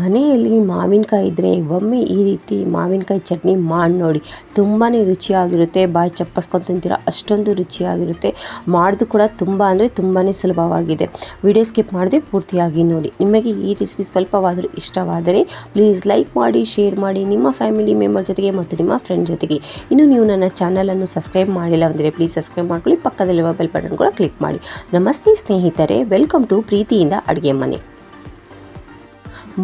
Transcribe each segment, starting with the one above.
ಮನೆಯಲ್ಲಿ ಮಾವಿನಕಾಯಿ ಇದ್ದರೆ ಒಮ್ಮೆ ಈ ರೀತಿ ಮಾವಿನಕಾಯಿ ಚಟ್ನಿ ಮಾಡಿ ನೋಡಿ. ತುಂಬಾ ರುಚಿಯಾಗಿರುತ್ತೆ. ಬಾಯಿ ಚಪ್ಪಸ್ಕೊಂಡು ತಿಂತೀರ ಅಷ್ಟೊಂದು ರುಚಿಯಾಗಿರುತ್ತೆ. ಮಾಡೋದು ಕೂಡ ತುಂಬ ಅಂದರೆ ತುಂಬಾ ಸುಲಭವಾಗಿದೆ. ವಿಡಿಯೋ ಸ್ಕಿಪ್ ಮಾಡದೆ ಪೂರ್ತಿಯಾಗಿ ನೋಡಿ. ನಿಮಗೆ ಈ ರೆಸಿಪಿ ಸ್ವಲ್ಪವಾದರೂ ಇಷ್ಟವಾದರೆ ಪ್ಲೀಸ್ ಲೈಕ್ ಮಾಡಿ, ಶೇರ್ ಮಾಡಿ, ನಿಮ್ಮ ಫ್ಯಾಮಿಲಿ ಮೆಂಬರ್ ಜೊತೆಗೆ ಮತ್ತು ನಿಮ್ಮ ಫ್ರೆಂಡ್ ಜೊತೆಗೆ. ಇನ್ನು ನೀವು ನನ್ನ ಚಾನಲನ್ನು ಸಬ್ಸ್ಕ್ರೈಬ್ ಮಾಡಿಲ್ಲ ಅಂದರೆ ಪ್ಲೀಸ್ ಸಬ್ಸ್ಕ್ರೈಬ್ ಮಾಡ್ಕೊಳ್ಳಿ. ಪಕ್ಕದಲ್ಲಿರುವ ಬೆಲ್ ಬಟನ್ ಕೂಡ ಕ್ಲಿಕ್ ಮಾಡಿ. ನಮಸ್ತೆ ಸ್ನೇಹಿತರೆ. ವೆಲ್ಕಮ್ ಟು ಪ್ರೀತಿಯಿಂದ ಅಡುಗೆ ಮನೆ.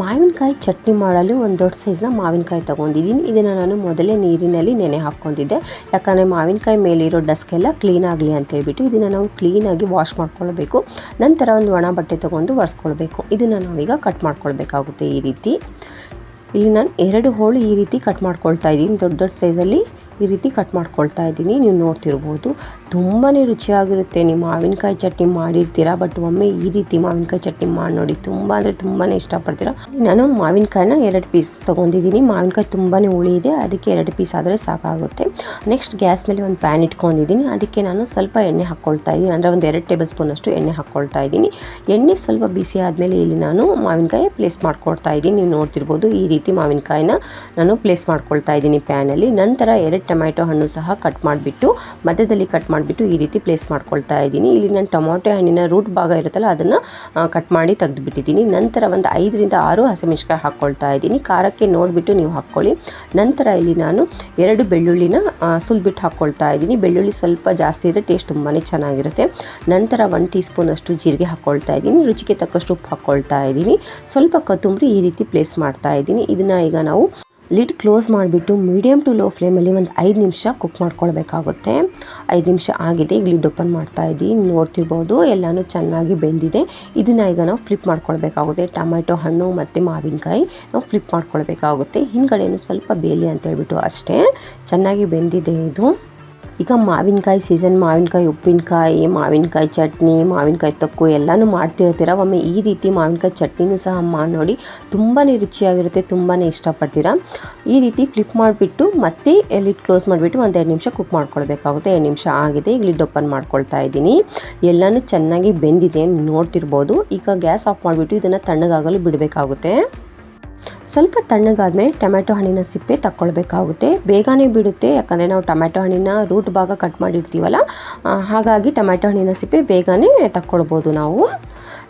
ಮಾವಿನಕಾಯಿ ಚಟ್ನಿ ಮಾಡಲು ಒಂದು ದೊಡ್ಡ ಸೈಜ್ನ ಮಾವಿನಕಾಯಿ ತೊಗೊಂಡಿದ್ದೀನಿ. ಇದನ್ನು ನಾನು ಮೊದಲೇ ನೀರಿನಲ್ಲಿ ನೆನೆ ಹಾಕ್ಕೊಂಡಿದ್ದೆ. ಯಾಕಂದರೆ ಮಾವಿನಕಾಯಿ ಮೇಲಿರೋ ಡಸ್ಕ್ ಎಲ್ಲ ಕ್ಲೀನ್ ಆಗಲಿ ಅಂತೇಳ್ಬಿಟ್ಟು ಇದನ್ನು ನಾವು ಕ್ಲೀನಾಗಿ ವಾಶ್ ಮಾಡ್ಕೊಳ್ಬೇಕು. ನಂತರ ಒಂದು ಒಣ ಬಟ್ಟೆ ತೊಗೊಂಡು ಒರೆಸ್ಕೊಳ್ಬೇಕು. ಇದನ್ನು ನಾವೀಗ ಕಟ್ ಮಾಡ್ಕೊಳ್ಬೇಕಾಗುತ್ತೆ ಈ ರೀತಿ. ಇಲ್ಲಿ ನಾನು ಎರಡು ಹೋಳು ಈ ರೀತಿ ಕಟ್ ಮಾಡ್ಕೊಳ್ತಾ ಇದ್ದೀನಿ. ದೊಡ್ಡ ದೊಡ್ಡ ಸೈಜಲ್ಲಿ ಈ ರೀತಿ ಕಟ್ ಮಾಡ್ಕೊಳ್ತಾ ಇದ್ದೀನಿ. ನೀವು ನೋಡ್ತಿರ್ಬೋದು. ತುಂಬಾ ರುಚಿಯಾಗಿರುತ್ತೆ. ನೀವು ಮಾವಿನಕಾಯಿ ಚಟ್ನಿ ಮಾಡಿರ್ತೀರ ಬಟ್ ಒಮ್ಮೆ ಈ ರೀತಿ ಮಾವಿನಕಾಯಿ ಚಟ್ನಿ ಮಾಡಿ ನೋಡಿ. ತುಂಬ ಅಂದರೆ ತುಂಬಾ ಇಷ್ಟಪಡ್ತೀರ. ನಾನು ಮಾವಿನಕಾಯಿನ ಎರಡು ಪೀಸ್ ತೊಗೊಂಡಿದ್ದೀನಿ. ಮಾವಿನಕಾಯಿ ತುಂಬಾ ಹುಳಿ ಇದೆ. ಅದಕ್ಕೆ ಎರಡು ಪೀಸ್ ಆದರೆ ಸಾಕಾಗುತ್ತೆ. ನೆಕ್ಸ್ಟ್ ಗ್ಯಾಸ್ ಮೇಲೆ ಒಂದು ಪ್ಯಾನ್ ಇಟ್ಕೊಂಡಿದ್ದೀನಿ. ಅದಕ್ಕೆ ನಾನು ಸ್ವಲ್ಪ ಎಣ್ಣೆ ಹಾಕ್ಕೊಳ್ತಾ ಇದ್ದೀನಿ. ಅಂದರೆ ಒಂದು ಎರಡು ಟೇಬಲ್ ಸ್ಪೂನಷ್ಟು ಎಣ್ಣೆ ಹಾಕ್ಕೊಳ್ತಾ ಇದ್ದೀನಿ. ಎಣ್ಣೆ ಸ್ವಲ್ಪ ಬಿಸಿ ಆದಮೇಲೆ ಇಲ್ಲಿ ನಾನು ಮಾವಿನಕಾಯಿ ಪ್ಲೇಸ್ ಮಾಡ್ಕೊಳ್ತಾ ಇದ್ದೀನಿ. ನೀವು ನೋಡ್ತಿರ್ಬೋದು ಈ ರೀತಿ ಮಾವಿನಕಾಯಿನ ನಾನು ಪ್ಲೇಸ್ ಮಾಡ್ಕೊಳ್ತಾ ಇದ್ದೀನಿ ಪ್ಯಾನಲ್ಲಿ ನಂತರ ಎರಡು ಟೊಮ್ಯಾಟೊ ಹಣ್ಣು ಸಹ ಕಟ್ ಮಾಡಿಬಿಟ್ಟು, ಮಧ್ಯದಲ್ಲಿ ಕಟ್ ಮಾಡಿಬಿಟ್ಟು ಈ ರೀತಿ ಪ್ಲೇಸ್ ಮಾಡ್ಕೊಳ್ತಾ ಇದ್ದೀನಿ. ಇಲ್ಲಿ ನಾನು ಟೊಮೊಟೊ ಹಣ್ಣಿನ ರೂಟ್ ಭಾಗ ಇರುತ್ತಲ್ಲ, ಅದನ್ನು ಕಟ್ ಮಾಡಿ ತೆಗೆದುಬಿಟ್ಟಿದ್ದೀನಿ. ನಂತರ ಒಂದು ಐದರಿಂದ ಆರು ಹಸಿಮೆಣ್ಸಿಕಾಯಿ ಹಾಕ್ಕೊಳ್ತಾ ಇದ್ದೀನಿ. ಖಾರಕ್ಕೆ ನೋಡಿಬಿಟ್ಟು ನೀವು ಹಾಕ್ಕೊಳ್ಳಿ. ನಂತರ ಇಲ್ಲಿ ನಾನು ಎರಡು ಬೆಳ್ಳುಳ್ಳಿನ ಸುಲ್ಬಿಟ್ಟು ಹಾಕ್ಕೊಳ್ತಾ ಇದ್ದೀನಿ. ಬೆಳ್ಳುಳ್ಳಿ ಸ್ವಲ್ಪ ಜಾಸ್ತಿ ಇದ್ದರೆ ಟೇಸ್ಟ್ ತುಂಬಾ ಚೆನ್ನಾಗಿರುತ್ತೆ. ನಂತರ ಒನ್ ಟೀ ಸ್ಪೂನಷ್ಟು ಜೀರಿಗೆ ಹಾಕ್ಕೊಳ್ತಾ ಇದ್ದೀನಿ. ರುಚಿಗೆ ತಕ್ಕಷ್ಟು ಉಪ್ಪು ಹಾಕ್ಕೊಳ್ತಾ ಇದ್ದೀನಿ. ಸ್ವಲ್ಪ ಕೊತ್ತಂಬರಿ ಈ ರೀತಿ ಪ್ಲೇಸ್ ಮಾಡ್ತಾ ಇದ್ದೀನಿ. ಇದನ್ನು ಈಗ ನಾವು ಲಿಡ್ ಕ್ಲೋಸ್ ಮಾಡಿಬಿಟ್ಟು ಮೀಡಿಯಮ್ ಟು ಲೋ ಫ್ಲೇಮಲ್ಲಿ ಒಂದು ಐದು ನಿಮಿಷ ಕುಕ್ ಮಾಡ್ಕೊಳ್ಬೇಕಾಗುತ್ತೆ. ಐದು ನಿಮಿಷ ಆಗಿದೆ, ಈಗ ಲಿಡ್ ಓಪನ್ ಮಾಡ್ತಾ ಇದ್ದೀನಿ ನೋಡ್ತಿರ್ಬೋದು, ಎಲ್ಲನೂ ಚೆನ್ನಾಗಿ ಬೆಂದಿದೆ. ಇದನ್ನು ಈಗ ನಾವು ಫ್ಲಿಪ್ ಮಾಡ್ಕೊಳ್ಬೇಕಾಗುತ್ತೆ. ಟೊಮೆಟೊ ಹಣ್ಣು ಮತ್ತು ಮಾವಿನಕಾಯಿ ನಾವು ಫ್ಲಿಪ್ ಮಾಡ್ಕೊಳ್ಬೇಕಾಗುತ್ತೆ. ಹಿಂದ್ಗಡೆಯೂ ಸ್ವಲ್ಪ ಬೇಲಿ ಅಂತ ಹೇಳ್ಬಿಟ್ಟು ಅಷ್ಟೇ. ಚೆನ್ನಾಗಿ ಬೆಂದಿದೆ ಇದು. ಈಗ ಮಾವಿನಕಾಯಿ ಸೀಸನ್ ಮಾವಿನಕಾಯಿ ಉಪ್ಪಿನಕಾಯಿ, ಮಾವಿನಕಾಯಿ ಚಟ್ನಿ, ಮಾವಿನಕಾಯಿ ತೊಕ್ಕು ಎಲ್ಲನೂ ಮಾಡ್ತಿರ್ತೀರ. ಒಮ್ಮೆ ಈ ರೀತಿ ಮಾವಿನಕಾಯಿ ಚಟ್ನಿನೂ ಸಹ ಮಾಡಿ ನೋಡಿ ತುಂಬಾ ರುಚಿಯಾಗಿರುತ್ತೆ ತುಂಬಾ ಇಷ್ಟಪಡ್ತೀರ. ಈ ರೀತಿ ಫ್ಲಿಪ್ ಮಾಡಿಬಿಟ್ಟು ಮತ್ತೆ ಲಿಡ್ ಕ್ಲೋಸ್ ಮಾಡಿಬಿಟ್ಟು ಒಂದು ಎರಡು ನಿಮಿಷ ಕುಕ್ ಮಾಡ್ಕೊಳ್ಬೇಕಾಗುತ್ತೆ. ಎರಡು ನಿಮಿಷ ಆಗಿದೆ, ಈಗ ಲಿಡ್ ಓಪನ್ ಮಾಡ್ಕೊಳ್ತಾ ಇದ್ದೀನಿ. ಎಲ್ಲನೂ ಚೆನ್ನಾಗಿ ಬೆಂದಿದೆ, ನೋಡ್ತಿರ್ಬೋದು. ಈಗ ಗ್ಯಾಸ್ ಆಫ್ ಮಾಡಿಬಿಟ್ಟು ಇದನ್ನು ತಣ್ಣಗಾಗಲು ಬಿಡಬೇಕಾಗುತ್ತೆ. ಸ್ವಲ್ಪ ತಣ್ಣಗಾದ್ಮೇಲೆ ಟೊಮೆಟೊ ಹಣ್ಣಿನ ಸಿಪ್ಪೆ ತಕ್ಕೊಳ್ಬೇಕಾಗುತ್ತೆ. ಬೇಗನೆ ಬಿಡುತ್ತೆ, ಯಾಕಂದರೆ ನಾವು ಟೊಮೆಟೊ ಹಣ್ಣಿನ ರೂಟ್ ಭಾಗ ಕಟ್ ಮಾಡಿರ್ತೀವಲ್ಲ ಹಾಗಾಗಿ ಟೊಮೆಟೊ ಹಣ್ಣಿನ ಸಿಪ್ಪೆ ಬೇಗನೆ ತಕ್ಕೊಳ್ಬೋದು ನಾವು.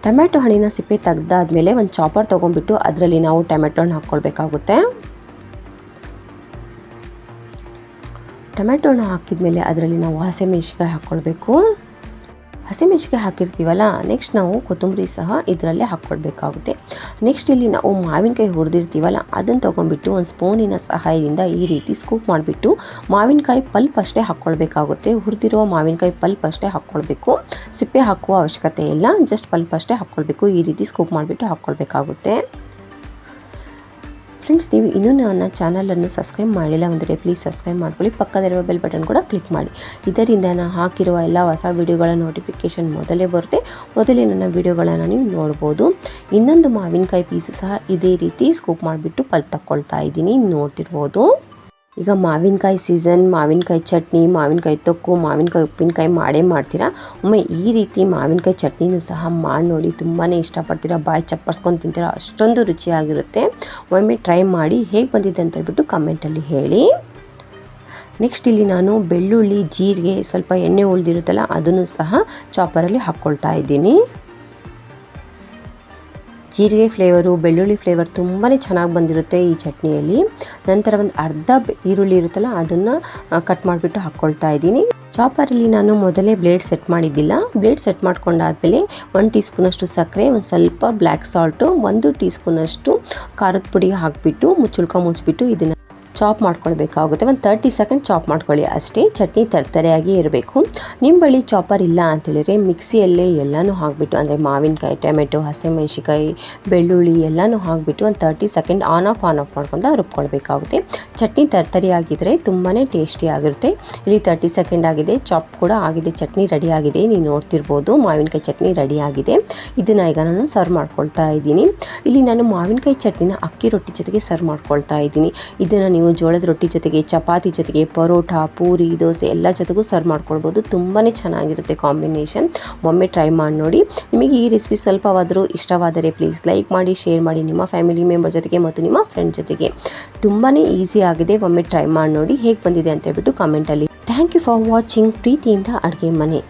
ಟೊಮೆಟೊ ಹಣ್ಣಿನ ಸಿಪ್ಪೆ ತೆಗ್ದಾದ್ಮೇಲೆ ಒಂದು ಚಾಪರ್ ತೊಗೊಂಡ್ಬಿಟ್ಟು ಅದರಲ್ಲಿ ನಾವು ಟೊಮೆಟೊ ಹಣ್ಣು ಹಾಕ್ಕೊಳ್ಬೇಕಾಗುತ್ತೆ. ಟೊಮೆಟೊ ಹಣ್ಣು ಹಾಕಿದ್ಮೇಲೆ ಅದರಲ್ಲಿ ನಾವು ಹಸಿಮೆಣ್ಸಿಕಾಯಿ ಹಾಕ್ಕೊಳ್ಬೇಕು. ಹಸಿಮೆಣ್ಸಿಕಾಯಿ ಹಾಕಿರ್ತೀವಲ್ಲ ನೆಕ್ಸ್ಟ್ ನಾವು ಕೊತ್ತಂಬರಿ ಸಹ ಇದರಲ್ಲೇ ಹಾಕ್ಕೊಡ್ಬೇಕಾಗುತ್ತೆ. ನೆಕ್ಸ್ಟ್ ಇಲ್ಲಿ ನಾವು ಮಾವಿನಕಾಯಿ ಹುರಿದಿರ್ತೀವಲ್ಲ, ಅದನ್ನು ತೊಗೊಂಡ್ಬಿಟ್ಟು ಒಂದು ಸ್ಪೂನಿನ ಸಹಾಯದಿಂದ ಈ ರೀತಿ ಸ್ಕೂಪ್ ಮಾಡಿಬಿಟ್ಟು ಮಾವಿನಕಾಯಿ ಪಲ್ಪ್ ಅಷ್ಟೇ ಹಾಕ್ಕೊಳ್ಬೇಕಾಗುತ್ತೆ. ಹುರಿದಿರುವ ಮಾವಿನಕಾಯಿ ಪಲ್ಪ್ ಅಷ್ಟೇ ಹಾಕ್ಕೊಳ್ಬೇಕು. ಸಿಪ್ಪೆ ಹಾಕುವ ಅವಶ್ಯಕತೆ ಇಲ್ಲ ಜಸ್ಟ್ ಪಲ್ಪ್ ಅಷ್ಟೇ ಹಾಕ್ಕೊಳ್ಬೇಕು. ಈ ರೀತಿ ಸ್ಕೂಪ್ ಮಾಡಿಬಿಟ್ಟು ಹಾಕ್ಕೊಳ್ಬೇಕಾಗುತ್ತೆ. ಫ್ರೆಂಡ್ಸ್, ನೀವು ಇನ್ನೂ ನನ್ನ ಚಾನಲನ್ನು ಸಬ್ಸ್ಕ್ರೈಬ್ ಮಾಡಿಲ್ಲ ಅಂದರೆ ಪ್ಲೀಸ್ ಸಬ್ಸ್ಕ್ರೈಬ್ ಮಾಡ್ಕೊಳ್ಳಿ. ಪಕ್ಕದಲ್ಲಿರುವ ಬೆಲ್ ಬಟನ್ ಕೂಡ ಕ್ಲಿಕ್ ಮಾಡಿ. ಇದರಿಂದ ನಾನು ಹಾಕಿರುವ ಎಲ್ಲ ಹೊಸ ವೀಡಿಯೋಗಳ ನೋಟಿಫಿಕೇಷನ್ ಮೊದಲೇ ಬರುತ್ತೆ. ಮೊದಲೇ ನನ್ನ ವೀಡಿಯೋಗಳನ್ನು ನೀವು ನೋಡ್ಬೋದು. ಇನ್ನೊಂದು ಮಾವಿನಕಾಯಿ ಪೀಸು ಸಹ ಇದೇ ರೀತಿ ಸ್ಕೂಪ್ ಮಾಡಿಬಿಟ್ಟು ಪಲ್ ತಕ್ಕೊಳ್ತಾ ಇದ್ದೀನಿ. ನೋಡ್ತಿರ್ಬೋದು. ಈಗ ಮಾವಿನಕಾಯಿ ಸೀಸನ್ ಮಾವಿನಕಾಯಿ ಚಟ್ನಿ, ಮಾವಿನಕಾಯಿ ತೊಕ್ಕು, ಮಾವಿನಕಾಯಿ ಉಪ್ಪಿನಕಾಯಿ ಮಾಡೇ ಮಾಡ್ತೀರಾ? ಒಮ್ಮೆ ಈ ರೀತಿ ಮಾವಿನಕಾಯಿ ಚಟ್ನಿನೂ ಸಹ ಮಾಡಿ ನೋಡಿ ತುಂಬಾ ಇಷ್ಟಪಡ್ತೀರಾ? ಬಾಯಿ ಚಪ್ಪರ್ಸ್ಕೊಂಡು ತಿಂತೀರಾ? ಅಷ್ಟೊಂದು ರುಚಿಯಾಗಿರುತ್ತೆ. ಒಮ್ಮೆ ಟ್ರೈ ಮಾಡಿ ಹೇಗೆ ಬಂದಿದೆ ಅಂತ ಹೇಳ್ಬಿಟ್ಟು ಕಮೆಂಟಲ್ಲಿ ಹೇಳಿ. ನೆಕ್ಸ್ಟ್ ಇಲ್ಲಿ ನಾನು ಬೆಳ್ಳುಳ್ಳಿ, ಜೀರಿಗೆ, ಸ್ವಲ್ಪ ಎಣ್ಣೆ ಉಳಿದಿರುತ್ತಲ್ಲ, ಅದನ್ನು ಸಹ ಚಾಪರಲ್ಲಿ ಹಾಕ್ಕೊಳ್ತಾ ಇದ್ದೀನಿ. ಜೀರಿಗೆ ಫ್ಲೇವರು ಬೆಳ್ಳುಳ್ಳಿ ಫ್ಲೇವರ್ ತುಂಬಾ ಚೆನ್ನಾಗಿ ಬಂದಿರುತ್ತೆ ಈ ಚಟ್ನಿಯಲ್ಲಿ. ನಂತರ ಒಂದು ಅರ್ಧ ಈರುಳ್ಳಿ ಇರುತ್ತಲ್ಲ, ಅದನ್ನು ಕಟ್ ಮಾಡಿಬಿಟ್ಟು ಹಾಕ್ಕೊಳ್ತಾ ಇದ್ದೀನಿ. ಚಾಪರಲ್ಲಿ ನಾನು ಮೊದಲೇ ಬ್ಲೇಡ್ ಸೆಟ್ ಮಾಡಿದ್ದಿಲ್ಲ. ಬ್ಲೇಡ್ ಸೆಟ್ ಮಾಡ್ಕೊಂಡಾದಮೇಲೆ ಒಂದು ಟೀ ಸ್ಪೂನಷ್ಟು ಸಕ್ಕರೆ, ಒಂದು ಸ್ವಲ್ಪ ಬ್ಲ್ಯಾಕ್ ಸಾಲ್ಟು ಒಂದು ಟೀ ಸ್ಪೂನಷ್ಟು ಖಾರದ ಪುಡಿ ಹಾಕಿಬಿಟ್ಟು ಮುಚ್ಚುಳ್ಕ ಮುಚ್ಚಿಬಿಟ್ಟು ಇದನ್ನು ಚಾಪ್ ಮಾಡ್ಕೊಳ್ಬೇಕಾಗುತ್ತೆ. ಒಂದು ತರ್ಟಿ ಸೆಕೆಂಡ್ ಚಾಪ್ ಮಾಡ್ಕೊಳ್ಳಿ ಅಷ್ಟೇ. ಚಟ್ನಿ ತರ್ತರೆಯಾಗಿ ಇರಬೇಕು. ನಿಮ್ಮ ಬಳಿ ಚಾಪರ್ ಇಲ್ಲ ಅಂತೇಳಿದರೆ ಮಿಕ್ಸಿಯಲ್ಲೇ ಎಲ್ಲನೂ ಹಾಕಿಬಿಟ್ಟು, ಅಂದರೆ ಮಾವಿನಕಾಯಿ, ಟೊಮೆಟೊ ಹಸಿಮೆಣ್ಸಿಕಾಯಿ ಬೆಳ್ಳುಳ್ಳಿ ಎಲ್ಲನೂ ಹಾಕಿಬಿಟ್ಟು ಒಂದು thirty second on off on off ಮಾಡ್ಕೊಂಡು ರುಬ್ಕೊಳ್ಬೇಕಾಗುತ್ತೆ. ಚಟ್ನಿ ತರ್ತರಿಯಾಗಿದ್ದರೆ ತುಂಬಾ ಟೇಸ್ಟಿ ಆಗಿರುತ್ತೆ. ಇಲ್ಲಿ ತರ್ಟಿ ಸೆಕೆಂಡ್ ಆಗಿದೆ. ಚಾಪ್ ಕೂಡ ಆಗಿದೆ. ಚಟ್ನಿ ರೆಡಿ ಆಗಿದೆ. ನೀವು ನೋಡ್ತಿರ್ಬೋದು ಮಾವಿನಕಾಯಿ ಚಟ್ನಿ ರೆಡಿ ಆಗಿದೆ. ಇದನ್ನು ಈಗ ನಾನು ಸರ್ವ್ ಮಾಡ್ಕೊಳ್ತಾ ಇದ್ದೀನಿ. ಇಲ್ಲಿ ನಾನು ಮಾವಿನಕಾಯಿ ಚಟ್ನಿನ ಅಕ್ಕಿ ರೊಟ್ಟಿ ಜೊತೆಗೆ ಸರ್ವ್ ಮಾಡ್ಕೊಳ್ತಾ ಇದ್ದೀನಿ. ಇದನ್ನು ನೀವು ನೀವು ಜೋಳದ ರೊಟ್ಟಿ ಜೊತೆಗೆ, ಚಪಾತಿ ಜೊತೆಗೆ, ಪರೋಟ, ಪೂರಿ, ದೋಸೆ ಎಲ್ಲ ಜೊತೆಗೂ ಸರ್ವ್ ಮಾಡ್ಕೊಳ್ಬೋದು. ತುಂಬಾ ಚೆನ್ನಾಗಿರುತ್ತೆ ಕಾಂಬಿನೇಷನ್ ಒಮ್ಮೆ ಟ್ರೈ ಮಾಡಿ ನೋಡಿ. ನಿಮಗೆ ಈ ರೆಸಿಪಿ ಸ್ವಲ್ಪವಾದರೂ ಇಷ್ಟವಾದರೆ ಪ್ಲೀಸ್ ಲೈಕ್ ಮಾಡಿ ಶೇರ್ ಮಾಡಿ ನಿಮ್ಮ ಫ್ಯಾಮಿಲಿ ಮೆಂಬರ್ ಜೊತೆಗೆ ಮತ್ತು ನಿಮ್ಮ ಫ್ರೆಂಡ್ ಜೊತೆಗೆ. ತುಂಬಾ ಈಸಿ ಆಗಿದೆ ಒಮ್ಮೆ ಟ್ರೈ ಮಾಡಿ ನೋಡಿ ಹೇಗೆ ಬಂದಿದೆ ಅಂತ ಹೇಳ್ಬಿಟ್ಟು ಕಾಮೆಂಟಲ್ಲಿ ಥ್ಯಾಂಕ್ ಯು ಫಾರ್ ವಾಚಿಂಗ್ ಪ್ರೀತಿಯಿಂದ ಅಡುಗೆ ಮನೆ.